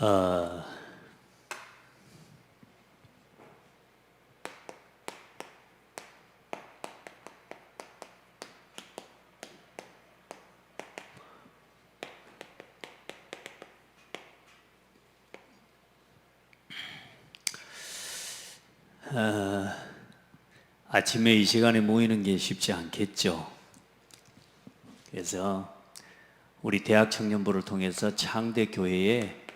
어, 어, 아침에 이 시간에 모이는 게 쉽지 않겠죠. 그래서 우리 대학 청년부를 통해서 창대 교회에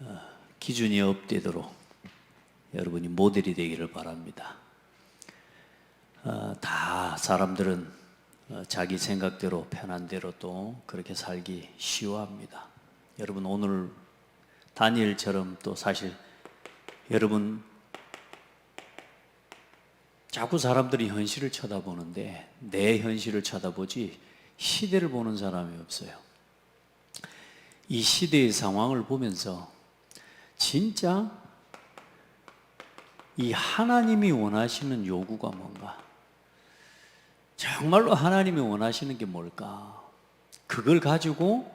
어, 기준이 업되도록 여러분이 모델이 되기를 바랍니다. 어, 다 사람들은 어, 자기 생각대로 편한 대로 또 그렇게 살기 쉬워합니다. 여러분 오늘 다니엘처럼 또 사실 여러분 자꾸 사람들이 현실을 쳐다보는데 내 현실을 쳐다보지 시대를 보는 사람이 없어요. 이 시대의 상황을 보면서 진짜 이 하나님이 원하시는 요구가 뭔가? 정말로 하나님이 원하시는 게 뭘까? 그걸 가지고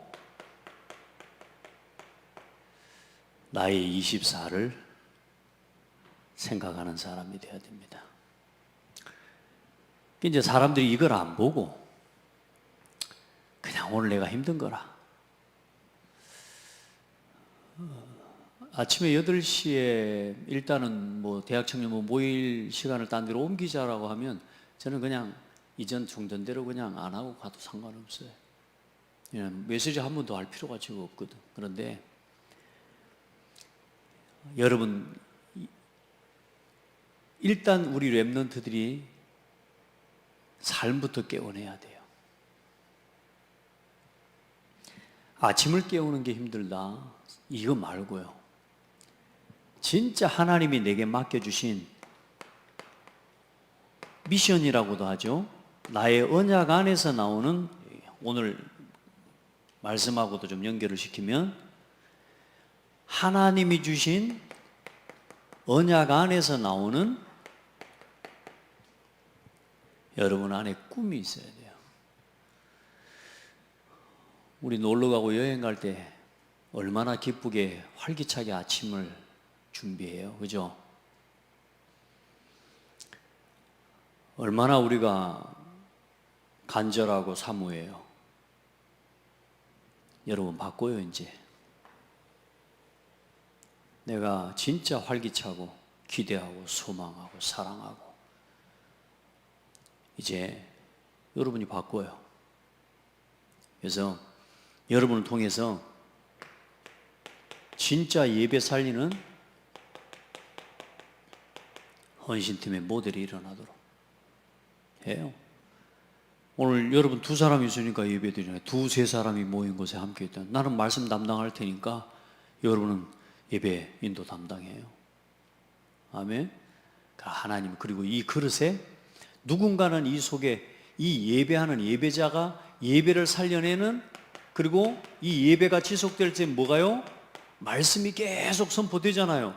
나의 24를 생각하는 사람이 되어야 됩니다. 이제 사람들이 이걸 안 보고 그냥 오늘 내가 힘든 거라. 어, 아침에 8시에 일단은 뭐 대학 청년부 모일 시간을 딴 데로 옮기자라고 하면 저는 그냥 이전 종전대로 그냥 안 하고 가도 상관없어요. 그냥 메시지 한 번 더 할 필요가 지금 없거든. 그런데 여러분 일단 우리 랩런트들이 삶부터 깨워내야 돼요. 아침을 깨우는 게 힘들다. 이거 말고요. 진짜 하나님이 내게 맡겨주신 미션이라고도 하죠. 나의 언약 안에서 나오는 오늘 말씀하고도 좀 연결을 시키면 하나님이 주신 언약 안에서 나오는 여러분 안에 꿈이 있어야 돼요. 우리 놀러 가고 여행 갈 때 얼마나 기쁘게 활기차게 아침을 준비해요. 그죠? 얼마나 우리가 간절하고 사모해요. 여러분 바꿔요, 이제. 내가 진짜 활기차고 기대하고 소망하고 사랑하고 이제 여러분이 바꿔요. 그래서 여러분을 통해서 진짜 예배 살리는 헌신팀의 모델이 일어나도록 해요. 오늘 여러분 두 사람이 있으니까 예배 드리잖아요. 두세 사람이 모인 곳에 함께 있다. 나는 말씀 담당할 테니까 여러분은 예배 인도 담당해요. 아멘. 하나님 그리고 이 그릇에 누군가는 이 속에 이 예배하는 예배자가 예배를 살려내는 그리고 이 예배가 지속될 때 뭐가요? 말씀이 계속 선포되잖아요.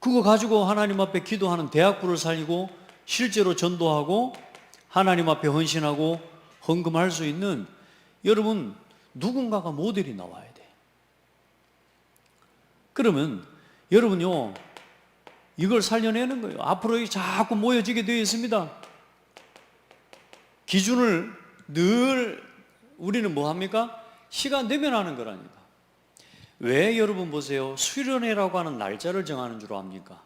그거 가지고 하나님 앞에 기도하는 대학부를 살리고 실제로 전도하고 하나님 앞에 헌신하고 헌금할 수 있는 여러분 누군가가 모델이 나와야 돼. 그러면 여러분요 이걸 살려내는 거예요. 앞으로 자꾸 모여지게 되어 있습니다. 기준을 늘 우리는 뭐 합니까? 시간 되면 하는 거라니까. 왜 여러분 보세요. 수련회라고 하는 날짜를 정하는 줄 압니까?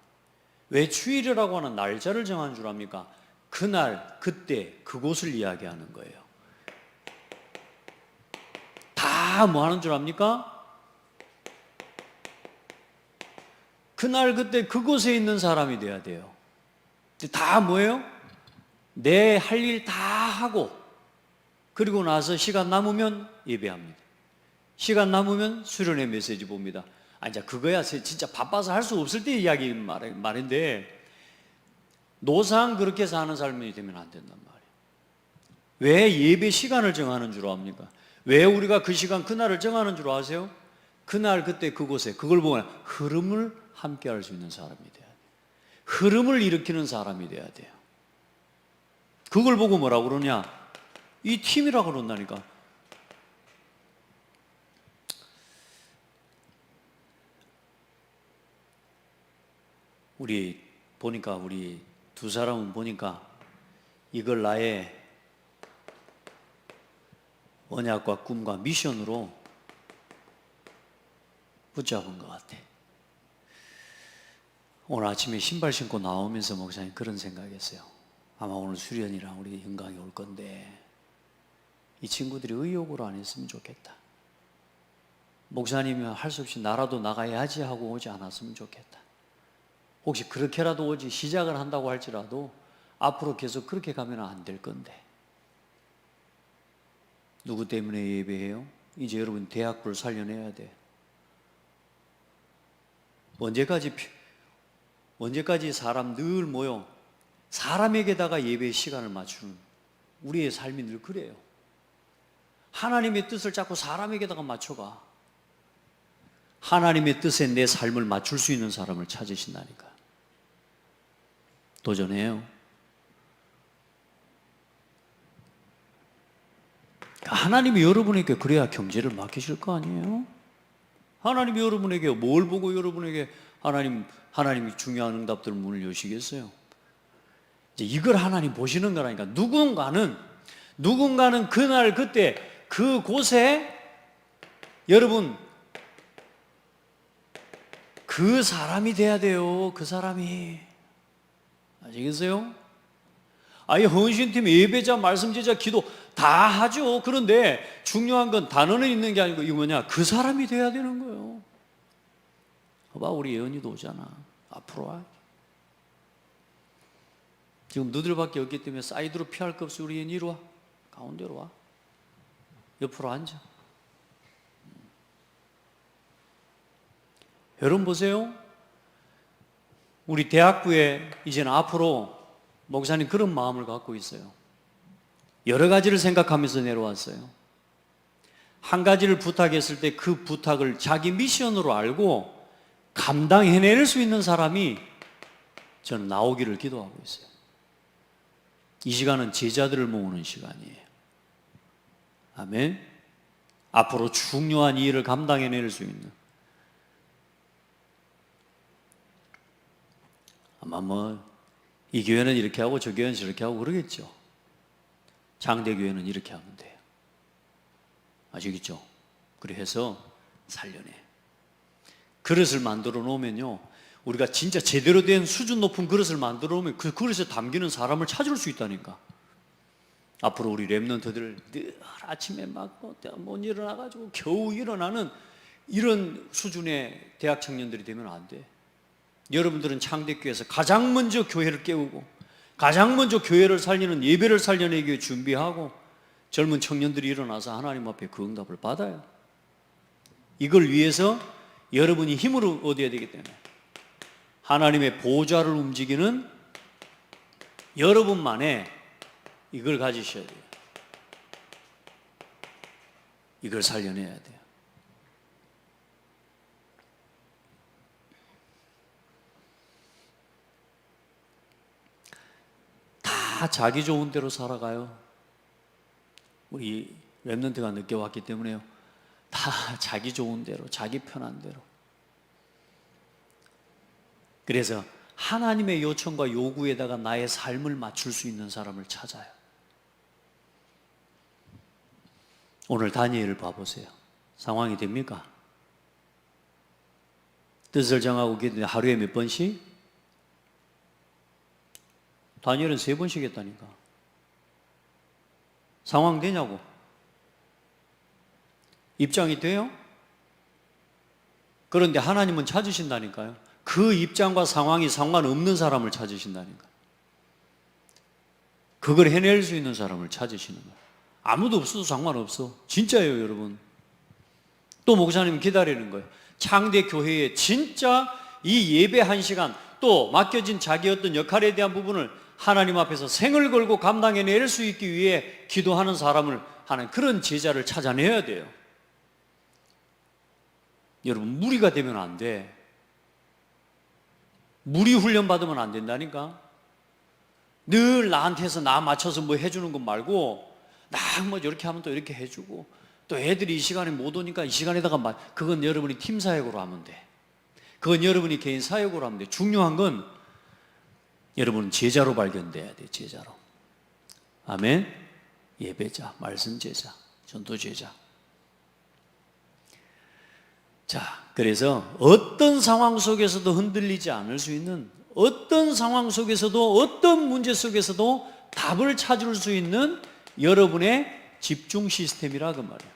왜 주일이라고 하는 날짜를 정하는 줄 압니까? 그날, 그때, 그곳을 이야기하는 거예요. 다 뭐 하는 줄 압니까? 그날, 그때, 그곳에 있는 사람이 돼야 돼요. 다 뭐예요? 내 할 일 다 하고, 그리고 나서 시간 남으면 예배합니다. 시간 남으면 수련회 메시지 봅니다. 아, 이제 그거야 진짜 바빠서 할 수 없을 때 이야기 말, 말인데, 노상 그렇게 사는 삶이 되면 안 된단 말이에요. 왜 예배 시간을 정하는 줄 압니까? 왜 우리가 그 시간, 그날을 정하는 줄 아세요? 그날, 그때, 그곳에, 그걸 보면 흐름을 함께 할 수 있는 사람이 돼야 돼요. 흐름을 일으키는 사람이 돼야 돼요. 그걸 보고 뭐라고 그러냐? 이 팀이라고 그런다니까. 우리 보니까 우리 두 사람은 보니까 이걸 나의 언약과 꿈과 미션으로 붙잡은 것 같아. 오늘 아침에 신발 신고 나오면서 목사님 그런 생각했어요. 아마 오늘 수련이랑 우리 영광이 올 건데 이 친구들이 의욕으로 안 했으면 좋겠다. 목사님이 할 수 없이 나라도 나가야지 하고 오지 않았으면 좋겠다. 혹시 그렇게라도 오지 시작을 한다고 할지라도 앞으로 계속 그렇게 가면 안 될 건데. 누구 때문에 예배해요? 이제 여러분 대학부를 살려내야 돼. 언제까지 피- 언제까지 사람 늘 모여 사람에게다가 예배의 시간을 맞추는 우리의 삶이 늘 그래요. 하나님의 뜻을 자꾸 사람에게다가 맞춰가. 하나님의 뜻에 내 삶을 맞출 수 있는 사람을 찾으신다니까. 도전해요. 하나님이 여러분에게 그래야 경제를 맡기실 거 아니에요? 하나님이 여러분에게 뭘 보고 여러분에게 하나님 하나님이 중요한 응답들 문을 여시겠어요? 이제 이걸 하나님 보시는 거라니까 누군가는 누군가는 그날 그때 그 곳에 여러분 그 사람이 돼야 돼요. 그 사람이 아시겠어요? 아예 헌신팀 예배자 말씀 제자 기도 다 하죠. 그런데 중요한 건 단어는 있는 게 아니고 이거 뭐냐 그 사람이 돼야 되는 거예요. 봐봐 우리 예언이도 오잖아. 앞으로 와. 지금 너들밖에 없기 때문에 사이드로 피할 거 없어 우리 예언이 이리 와. 가운데로 와. 옆으로 앉아. 여러분 보세요. 우리 대학부에 이제는 앞으로 목사님 그런 마음을 갖고 있어요. 여러 가지를 생각하면서 내려왔어요. 한 가지를 부탁했을 때 그 부탁을 자기 미션으로 알고 감당해낼 수 있는 사람이 저는 나오기를 기도하고 있어요. 이 시간은 제자들을 모으는 시간이에요. 아멘. 앞으로 중요한 이 일을 감당해낼 수 있는 아마 뭐 이 교회는 이렇게 하고 저 교회는 저렇게 하고 그러겠죠. 장대 교회는 이렇게 하면 돼요. 아시겠죠? 그래 해서 살려내. 그릇을 만들어 놓으면요. 우리가 진짜 제대로 된 수준 높은 그릇을 만들어 놓으면 그 그릇에 담기는 사람을 찾을 수 있다니까. 앞으로 우리 랩런트들 늘 아침에 막못 일어나가지고 겨우 일어나는 이런 수준의 대학 청년들이 되면 안 돼. 여러분들은 창대교회에서 가장 먼저 교회를 깨우고 가장 먼저 교회를 살리는 예배를 살려내기 위해 준비하고 젊은 청년들이 일어나서 하나님 앞에 그 응답을 받아요. 이걸 위해서 여러분이 힘을 얻어야 되기 때문에 하나님의 보좌를 움직이는 여러분만의 이걸 가지셔야 돼요. 이걸 살려내야 돼요. 다 자기 좋은 대로 살아가요. 우리 랩런트가 늦게 왔기 때문에요. 다 자기 좋은 대로, 자기 편한 대로. 그래서 하나님의 요청과 요구에다가 나의 삶을 맞출 수 있는 사람을 찾아요. 오늘 다니엘을 봐보세요. 상황이 됩니까? 뜻을 정하고 기도해 하루에 몇 번씩? 다니엘은 세 번씩 했다니까. 상황 되냐고? 입장이 돼요? 그런데 하나님은 찾으신다니까요. 그 입장과 상황이 상관없는 사람을 찾으신다니까. 그걸 해낼 수 있는 사람을 찾으시는 거예요. 아무도 없어도 상관없어. 진짜예요, 여러분. 또 목사님 기다리는 거예요. 창대 교회에 진짜 이 예배 한 시간 또 맡겨진 자기 어떤 역할에 대한 부분을 하나님 앞에서 생을 걸고 감당해낼 수 있기 위해 기도하는 사람을 하는 그런 제자를 찾아내야 돼요. 여러분, 무리가 되면 안 돼. 무리 훈련 받으면 안 된다니까. 늘 나한테서 나 맞춰서 뭐 해주는 것 말고 나 뭐 이렇게 하면 또 이렇게 해주고 또 애들이 이 시간에 못 오니까 이 시간에다가 막 그건 여러분이 팀 사역으로 하면 돼. 그건 여러분이 개인 사역으로 하면 돼. 중요한 건 여러분은 제자로 발견돼야 돼, 제자로. 아멘. 예배자, 말씀 제자, 전도 제자. 자, 그래서 어떤 상황 속에서도 흔들리지 않을 수 있는 어떤 상황 속에서도 어떤 문제 속에서도 답을 찾을 수 있는 여러분의 집중 시스템이라 그 말이에요.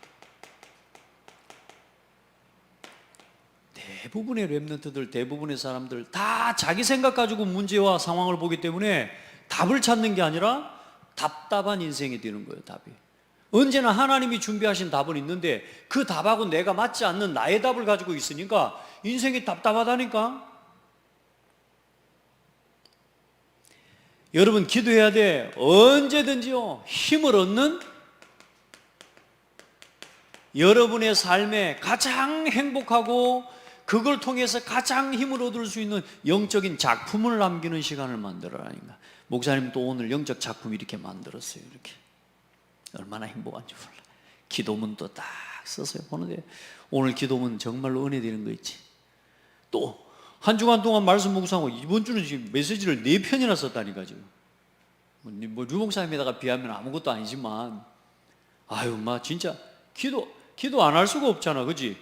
대부분의 랩런트들, 대부분의 사람들 다 자기 생각 가지고 문제와 상황을 보기 때문에 답을 찾는 게 아니라 답답한 인생이 되는 거예요, 답이. 언제나 하나님이 준비하신 답은 있는데 그 답하고 내가 맞지 않는 나의 답을 가지고 있으니까 인생이 답답하다니까. 여러분 기도해야 돼. 언제든지요. 힘을 얻는 여러분의 삶에 가장 행복하고 그걸 통해서 가장 힘을 얻을 수 있는 영적인 작품을 남기는 시간을 만들어라니까. 목사님 또 오늘 영적 작품 이렇게 만들었어요. 이렇게. 얼마나 행복한지 몰라. 기도문 또딱 썼어요. 보는데 오늘 기도문 정말로 은혜 되는 거 있지. 또 한 주간 동안 말씀 묵상하고 이번 주는 지금 메시지를 네 편이나 썼다니까 지금. 뭐 유목사님에다가 비하면 아무것도 아니지만 아유 마 진짜 기도 기도 안 할 수가 없잖아, 그지?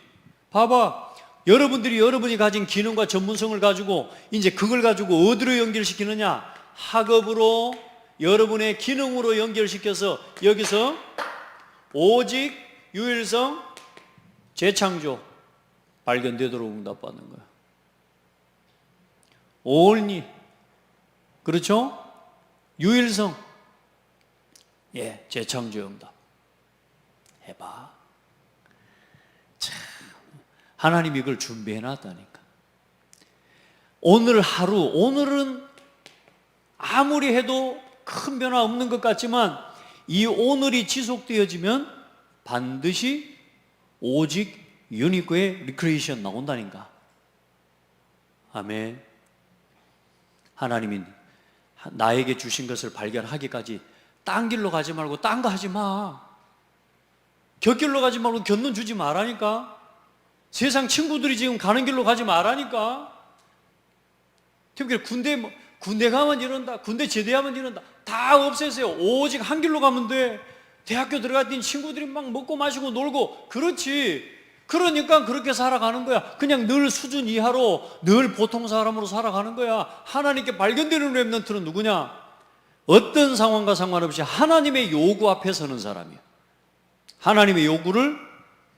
봐봐. 여러분들이 여러분이 가진 기능과 전문성을 가지고 이제 그걸 가지고 어디로 연결시키느냐? 학업으로 여러분의 기능으로 연결시켜서 여기서 오직 유일성 재창조 발견되도록 응답받는 거야. 올니 그렇죠? 유일성 예 재창조 응답 해봐. 참 하나님이 이걸 준비해 놨다니까. 오늘 하루 오늘은 아무리 해도 큰 변화 없는 것 같지만 이 오늘이 지속되어지면 반드시 오직 유니크의 리크레이션 나온다니까. 아멘. 하나님이 나에게 주신 것을 발견하기까지 딴 길로 가지 말고 딴 거 하지 마. 곁길로 가지 말고 곁눈 주지 말라니까. 세상 친구들이 지금 가는 길로 가지 말라니까. 특히 군대 뭐 군대 가면 이런다. 군대 제대하면 이런다. 다 없애세요. 오직 한 길로 가면 돼. 대학교 들어갔더니 친구들이 막 먹고 마시고 놀고 그렇지. 그러니까 그렇게 살아가는 거야. 그냥 늘 수준 이하로 늘 보통 사람으로 살아가는 거야. 하나님께 발견되는 랩런트는 누구냐? 어떤 상황과 상관없이 하나님의 요구 앞에 서는 사람이야. 하나님의 요구를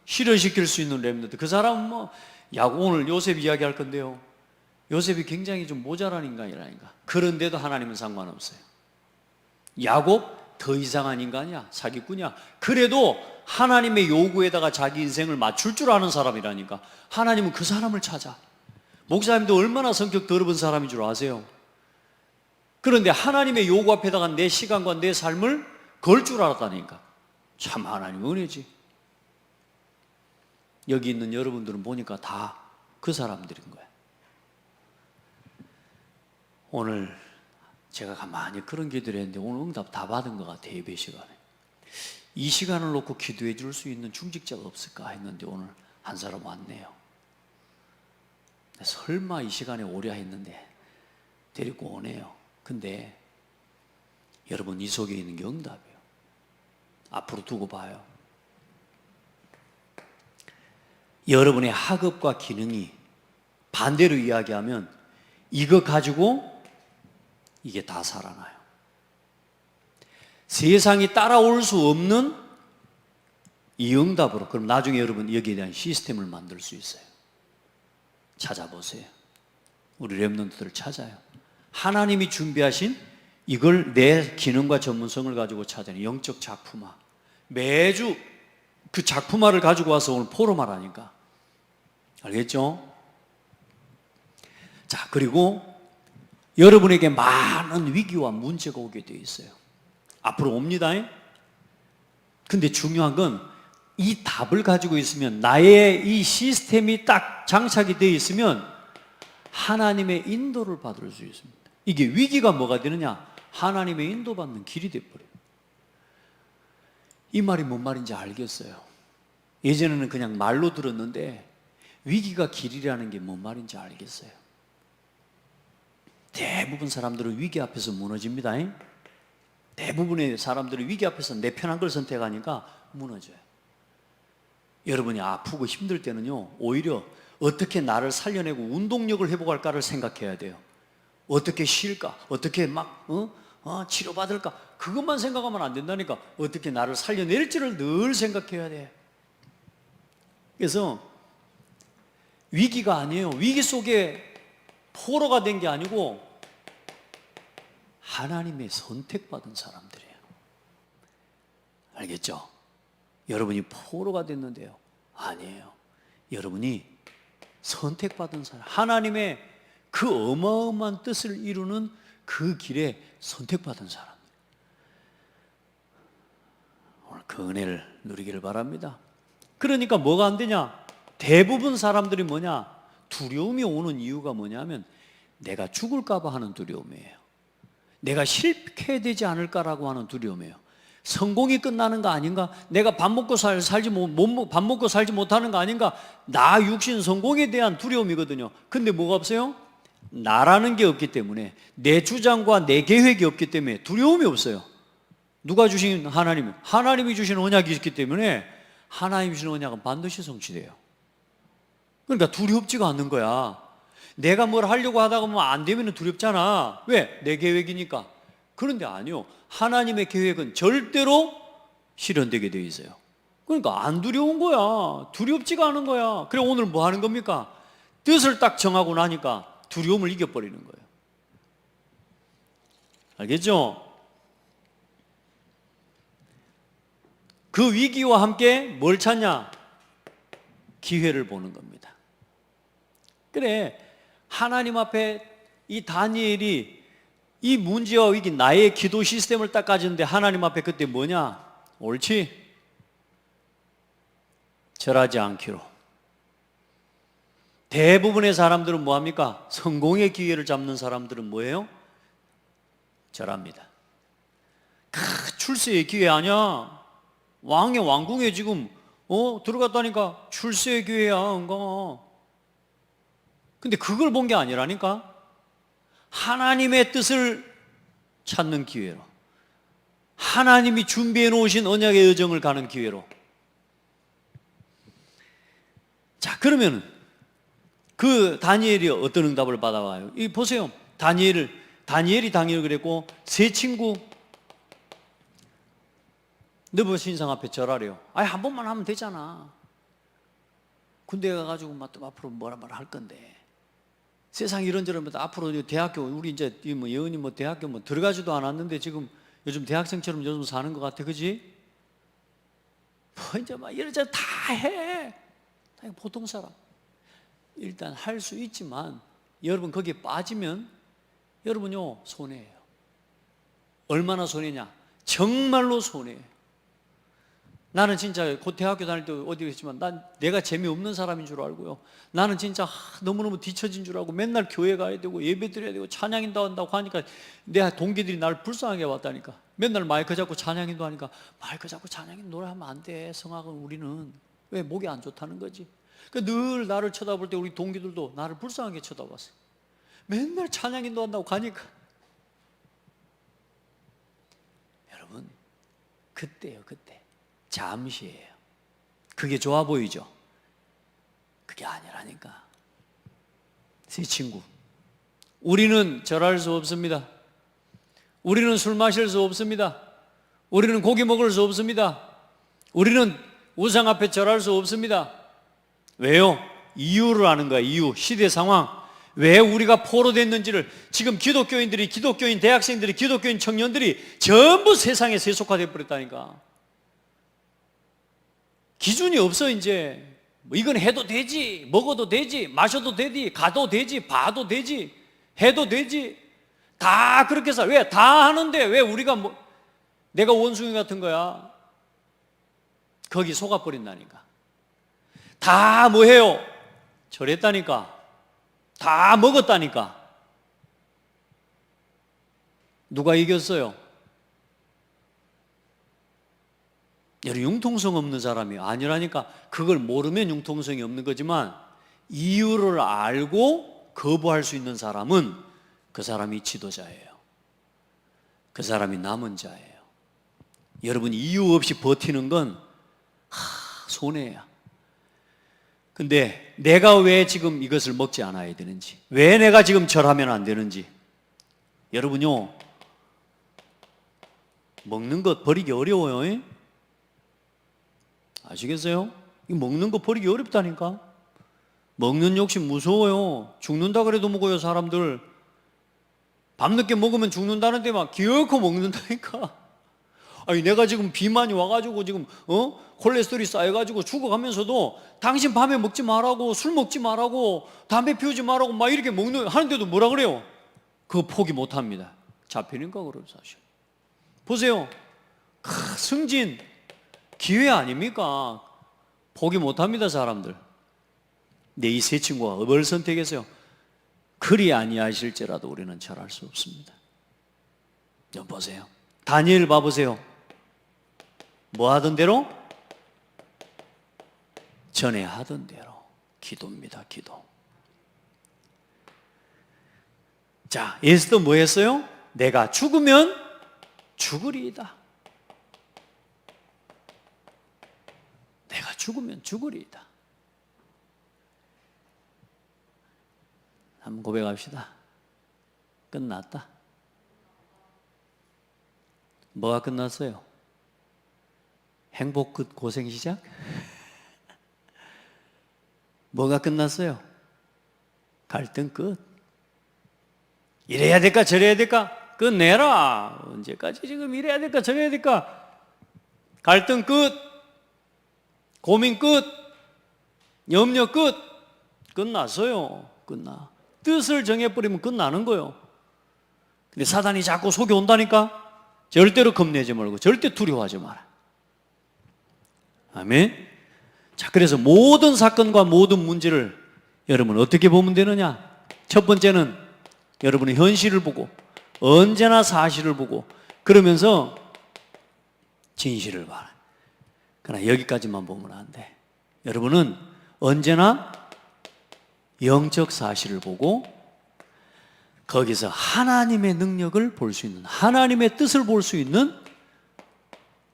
실현시킬 수 있는 랩런트. 그 사람은 뭐, 야, 오늘 요셉 이야기할 건데요. 요셉이 굉장히 좀 모자란 인간이라니까. 그런데도 하나님은 상관없어요. 야곱 더 이상한 인간이야. 사기꾼이야. 그래도 하나님의 요구에다가 자기 인생을 맞출 줄 아는 사람이라니까. 하나님은 그 사람을 찾아. 목사님도 얼마나 성격 더러운 사람인 줄 아세요? 그런데 하나님의 요구 앞에다가 내 시간과 내 삶을 걸 줄 알았다니까. 참 하나님 은혜지. 여기 있는 여러분들은 보니까 다 그 사람들인 거야. 오늘 제가 가만히 그런 기도를 했는데 오늘 응답 다 받은 것 같아 예배 시간에. 이 시간을 놓고 기도해 줄 수 있는 중직자가 없을까 했는데 오늘 한 사람 왔네요. 설마 이 시간에 오려 했는데 데리고 오네요. 근데 여러분 이 속에 있는 게 응답이에요. 앞으로 두고 봐요 여러분의 학업과 기능이 반대로 이야기하면 이거 가지고 이게 다 살아나요. 세상이 따라올 수 없는 이 응답으로 그럼 나중에 여러분 여기에 대한 시스템을 만들 수 있어요. 찾아보세요. 우리 랩런트들을 찾아요. 하나님이 준비하신 이걸 내 기능과 전문성을 가지고 찾아내 영적 작품화. 매주 그 작품화를 가지고 와서 오늘 포럼하라니까. 알겠죠? 자, 그리고 여러분에게 많은 위기와 문제가 오게 되어 있어요. 앞으로 옵니다. 근데 중요한 건 이 답을 가지고 있으면 나의 이 시스템이 딱 장착이 되어 있으면 하나님의 인도를 받을 수 있습니다. 이게 위기가 뭐가 되느냐? 하나님의 인도받는 길이 되어버려요. 이 말이 뭔 말인지 알겠어요. 예전에는 그냥 말로 들었는데 위기가 길이라는 게 뭔 말인지 알겠어요. 대부분 사람들은 위기 앞에서 무너집니다. 잉? 대부분의 사람들이 위기 앞에서 내 편한 걸 선택하니까 무너져요. 여러분이 아프고 힘들 때는요, 오히려 어떻게 나를 살려내고 운동력을 회복할까를 생각해야 돼요. 어떻게 쉴까? 어떻게 막, 어? 어, 치료받을까? 그것만 생각하면 안 된다니까. 어떻게 나를 살려낼지를 늘 생각해야 돼. 그래서 위기가 아니에요. 위기 속에 포로가 된 게 아니고 하나님의 선택받은 사람들이에요. 알겠죠? 여러분이 포로가 됐는데요. 아니에요. 여러분이 선택받은 사람, 하나님의 그 어마어마한 뜻을 이루는 그 길에 선택받은 사람. 오늘 그 은혜를 누리기를 바랍니다. 그러니까 뭐가 안 되냐? 대부분 사람들이 뭐냐? 두려움이 오는 이유가 뭐냐면 내가 죽을까봐 하는 두려움이에요. 내가 실패되지 않을까라고 하는 두려움이에요. 성공이 끝나는 거 아닌가? 내가 밥 먹고 살, 살지 못, 못, 밥 먹고 살지 못하는 거 아닌가? 나 육신 성공에 대한 두려움이거든요. 근데 뭐가 없어요? 나라는 게 없기 때문에 내 주장과 내 계획이 없기 때문에 두려움이 없어요. 누가 주신 하나님? 하나님이 주신 언약이 있기 때문에 하나님 주신 언약은 반드시 성취돼요. 그러니까 두렵지가 않는 거야. 내가 뭘 하려고 하다가 보면 안 되면 두렵잖아. 왜? 내 계획이니까. 그런데 아니요. 하나님의 계획은 절대로 실현되게 되어 있어요. 그러니까 안 두려운 거야. 두렵지가 않은 거야. 그래 오늘 뭐 하는 겁니까? 뜻을 딱 정하고 나니까 두려움을 이겨버리는 거예요. 알겠죠? 그 위기와 함께 뭘 찾냐? 기회를 보는 겁니다. 그래, 하나님 앞에 이 다니엘이 이 문제와 위기, 나의 기도 시스템을 딱 가지는데 하나님 앞에 그때 뭐냐? 옳지? 절하지 않기로. 대부분의 사람들은 뭐합니까? 성공의 기회를 잡는 사람들은 뭐예요? 절합니다. 크, 출세의 기회 아니야. 왕의 왕궁에 지금 어 들어갔다니까 출세의 기회야, 응가. 근데 그걸 본 게 아니라니까. 하나님의 뜻을 찾는 기회로. 하나님이 준비해 놓으신 언약의 여정을 가는 기회로. 자, 그러면 그 다니엘이 어떤 응답을 받아와요? 이 보세요. 다니엘을 다니엘이 당일 그랬고 세 친구 너버 신상 앞에 절하래요. 아니 한 번만 하면 되잖아. 군대 가가지고 막 또 앞으로 뭐라 뭐라 할 건데. 세상 이런저런 앞으로 대학교 우리 이제 뭐 예은이 뭐 대학교 뭐 들어가지도 않았는데 지금 요즘 대학생처럼 요즘 사는 것 같아, 그지? 뭐 이제 막 이러저러 다 해. 다 보통 사람. 일단 할 수 있지만 여러분 거기에 빠지면 여러분요 손해예요. 얼마나 손해냐? 정말로 손해예요. 나는 진짜 곧 대학교 다닐 때 어디 했지만 난 내가 재미없는 사람인 줄 알고요. 나는 진짜 하, 너무너무 뒤처진 줄 알고 맨날 교회 가야 되고 예배 드려야 되고 찬양인도 한다고 하니까 내 동기들이 나를 불쌍하게 봤다니까. 맨날 마이크 잡고 찬양인도 하니까 마이크 잡고 찬양인 노래하면 안 돼. 성악은 우리는 왜 목이 안 좋다는 거지. 그러니까 늘 나를 쳐다볼 때 우리 동기들도 나를 불쌍하게 쳐다봤어요. 맨날 찬양인도 한다고 가니까 여러분 그때요 그때 잠시예요. 그게 좋아 보이죠? 그게 아니라니까. 새 친구. 우리는 절할 수 없습니다. 우리는 술 마실 수 없습니다. 우리는 고기 먹을 수 없습니다. 우리는 우상 앞에 절할 수 없습니다. 왜요? 이유를 아는 거야, 이유. 시대 상황. 왜 우리가 포로됐는지를 지금 기독교인들이, 기독교인 대학생들이, 기독교인 청년들이 전부 세상에 세속화돼 버렸다니까. 기준이 없어 이제. 뭐 이건 해도 되지 먹어도 되지 마셔도 되지 가도 되지 봐도 되지 해도 되지. 다 그렇게 살 왜? 다 하는데 왜 우리가 뭐 내가 원숭이 같은 거야? 거기 속아 버린다니까. 다 뭐 해요? 저랬다니까. 다 먹었다니까. 누가 이겼어요? 여러 융통성 없는 사람이 아니라니까 그걸 모르면 융통성이 없는 거지만 이유를 알고 거부할 수 있는 사람은 그 사람이 지도자예요. 그 사람이 남은 자예요. 여러분 이유 없이 버티는 건 하, 손해야. 근데 내가 왜 지금 이것을 먹지 않아야 되는지, 왜 내가 지금 절하면 안 되는지, 여러분요, 먹는 것 버리기 어려워요. 에? 아시겠어요? 이 먹는 거 버리기 어렵다니까. 먹는 욕심 무서워요. 죽는다 그래도 먹어요, 사람들. 밤늦게 먹으면 죽는다는데 막 기어코 먹는다니까. 아니 내가 지금 비만이 와가지고 지금 어 콜레스테롤이 쌓여가지고 죽어가면서도 당신 밤에 먹지 말라고 술 먹지 말라고 담배 피우지 말라고 막 이렇게 먹는 하는데도 뭐라 그래요? 그거 포기 못 합니다. 잡히는가 그럼 사실. 보세요. 크, 승진 기회 아닙니까? 포기 못합니다 사람들. 내 이 세 친구가 뭘 선택했어요? 그리 아니하실지라도 우리는 절할 수 없습니다. 좀 보세요. 다니엘 봐보세요. 뭐 하던 대로? 전에 하던 대로 기도입니다. 기도. 자, 에스더 뭐 했어요? 내가 죽으면 죽으리이다. 죽으면 죽으리이다. 한번 고백합시다. 끝났다. 뭐가 끝났어요? 행복 끝 고생 시작? 뭐가 끝났어요? 갈등 끝. 이래야 될까 저래야 될까? 끝내라. 언제까지 지금 이래야 될까 저래야 될까? 갈등 끝. 고민 끝. 염려 끝. 끝났어요. 끝나. 뜻을 정해버리면 끝나는 거예요. 근데 사단이 자꾸 속여온다니까? 절대로 겁내지 말고 절대 두려워하지 마라. 아멘. 자, 그래서 모든 사건과 모든 문제를 여러분 어떻게 보면 되느냐? 첫 번째는 여러분의 현실을 보고 언제나 사실을 보고 그러면서 진실을 봐라. 그러나 여기까지만 보면 안 돼. 여러분은 언제나 영적 사실을 보고 거기서 하나님의 능력을 볼 수 있는 하나님의 뜻을 볼 수 있는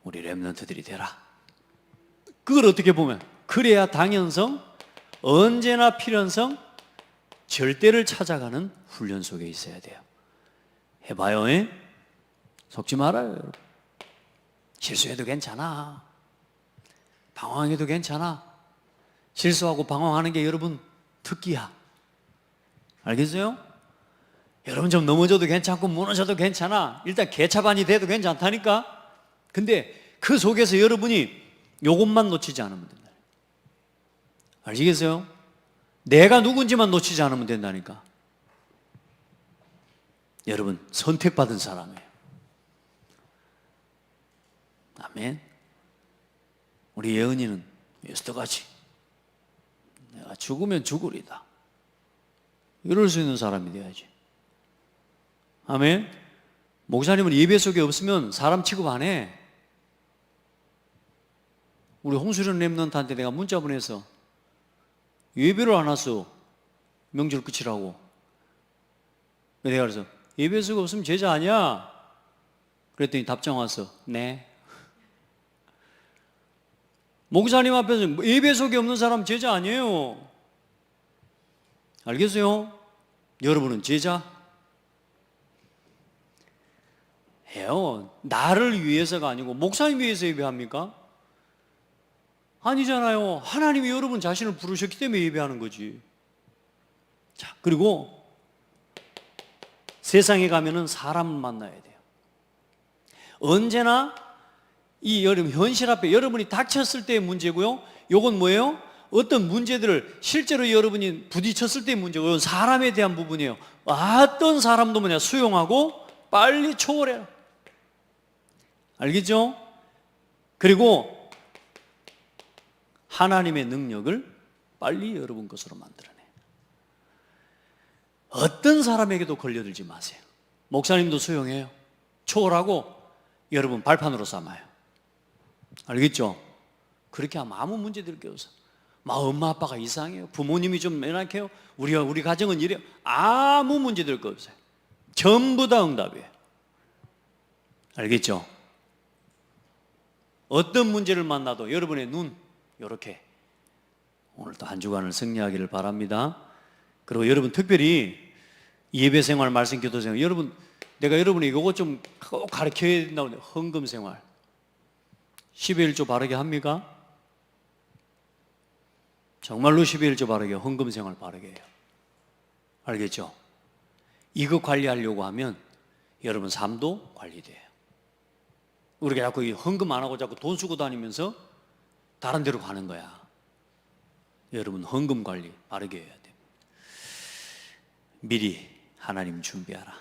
우리 렘넌트들이 되라. 그걸 어떻게 보면 그래야 당연성, 언제나 필연성, 절대를 찾아가는 훈련 속에 있어야 돼요. 해봐요. 에? 속지 말아요. 실수해도 괜찮아. 방황해도 괜찮아. 실수하고 방황하는 게 여러분 특기야. 알겠어요? 여러분 좀 넘어져도 괜찮고 무너져도 괜찮아. 일단 개차반이 돼도 괜찮다니까. 근데 그 속에서 여러분이 요것만 놓치지 않으면 된다. 아시겠어요? 내가 누군지만 놓치지 않으면 된다니까. 여러분 선택받은 사람이에요. 아멘. 우리 예은이는 에스더같이 내가 죽으면 죽으리다. 이럴 수 있는 사람이 돼야지. 아멘. 목사님은 예배 속에 없으면 사람 취급 안 해. 우리 홍수련 랩런트한테 내가 문자 보내서 예배를 안 왔어. 명절 끝이라고. 내가 그래서 예배 수가 없으면 제자 아니야. 그랬더니 답장 왔어. 네. 목사님 앞에서 예배 속에 없는 사람 제자 아니에요. 알겠어요? 여러분은 제자? 해요. 나를 위해서가 아니고 목사님 위해서 예배합니까? 아니잖아요. 하나님이 여러분 자신을 부르셨기 때문에 예배하는 거지. 자, 그리고 세상에 가면은 사람 만나야 돼요. 언제나 이 여러분 현실 앞에 여러분이 닥쳤을 때의 문제고요. 요건 뭐예요? 어떤 문제들을 실제로 여러분이 부딪혔을 때의 문제고 이건 사람에 대한 부분이에요. 어떤 사람도 뭐냐 수용하고 빨리 초월해요. 알겠죠? 그리고 하나님의 능력을 빨리 여러분 것으로 만들어내. 어떤 사람에게도 걸려들지 마세요. 목사님도 수용해요. 초월하고 여러분 발판으로 삼아요. 알겠죠? 그렇게 하면 아무 문제될 게 없어. 막 엄마 아빠가 이상해요. 부모님이 좀 매락해요. 우리가 우리 가정은 이래요. 아무 문제될 거 없어요. 전부 다 응답이에요. 알겠죠? 어떤 문제를 만나도 여러분의 눈 이렇게 오늘도 한 주간을 승리하기를 바랍니다. 그리고 여러분 특별히 예배 생활, 말씀 기도 생활 여러분 내가 여러분이 이거 좀 꼭 가르쳐야 된다고 헌금 생활 12일 조 바르게 합니까? 정말로 12일 조 바르게 헌금 생활 바르게 해요. 알겠죠? 이거 관리하려고 하면 여러분 삶도 관리돼요. 우리가 자꾸 이 헌금 안 하고 자꾸 돈 쓰고 다니면서 다른 데로 가는 거야. 여러분 헌금 관리 바르게 해야 돼. 미리 하나님 준비하라.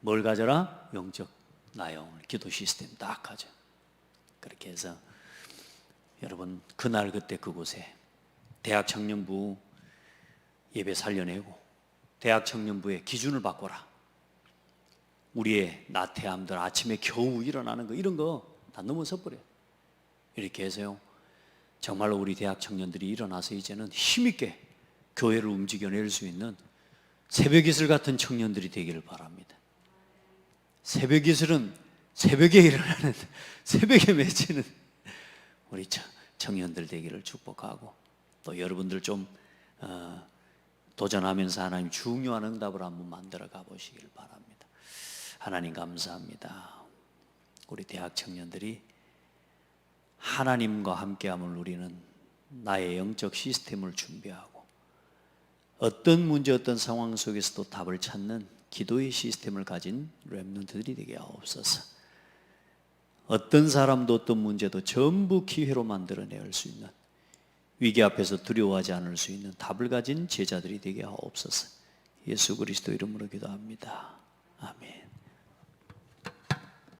뭘 가져라? 영적 나영을 기도 시스템 딱 가져. 그렇게 해서 여러분 그날 그때 그곳에 대학 청년부 예배 살려내고 대학 청년부의 기준을 바꿔라. 우리의 나태함들 아침에 겨우 일어나는 거 이런 거 다 넘어서 버려. 이렇게 해서요. 정말로 우리 대학 청년들이 일어나서 이제는 힘있게 교회를 움직여낼 수 있는 새벽 이슬 같은 청년들이 되기를 바랍니다. 새벽 이슬은 새벽에 일어나는 새벽에 맺히는 우리 청- 청년들 되기를 축복하고 또 여러분들 좀 어, 도전하면서 하나님 중요한 응답을 한번 만들어 가보시길 바랍니다. 하나님 감사합니다. 우리 대학 청년들이 하나님과 함께함을 누리는 나의 영적 시스템을 준비하고 어떤 문제 어떤 상황 속에서도 답을 찾는 기도의 시스템을 가진 렘넌트들이 되게 하옵소서. 어떤 사람도 어떤 문제도 전부 기회로 만들어낼 수 있는 위기 앞에서 두려워하지 않을 수 있는 답을 가진 제자들이 되게 하옵소서. 예수 그리스도 이름으로 기도합니다.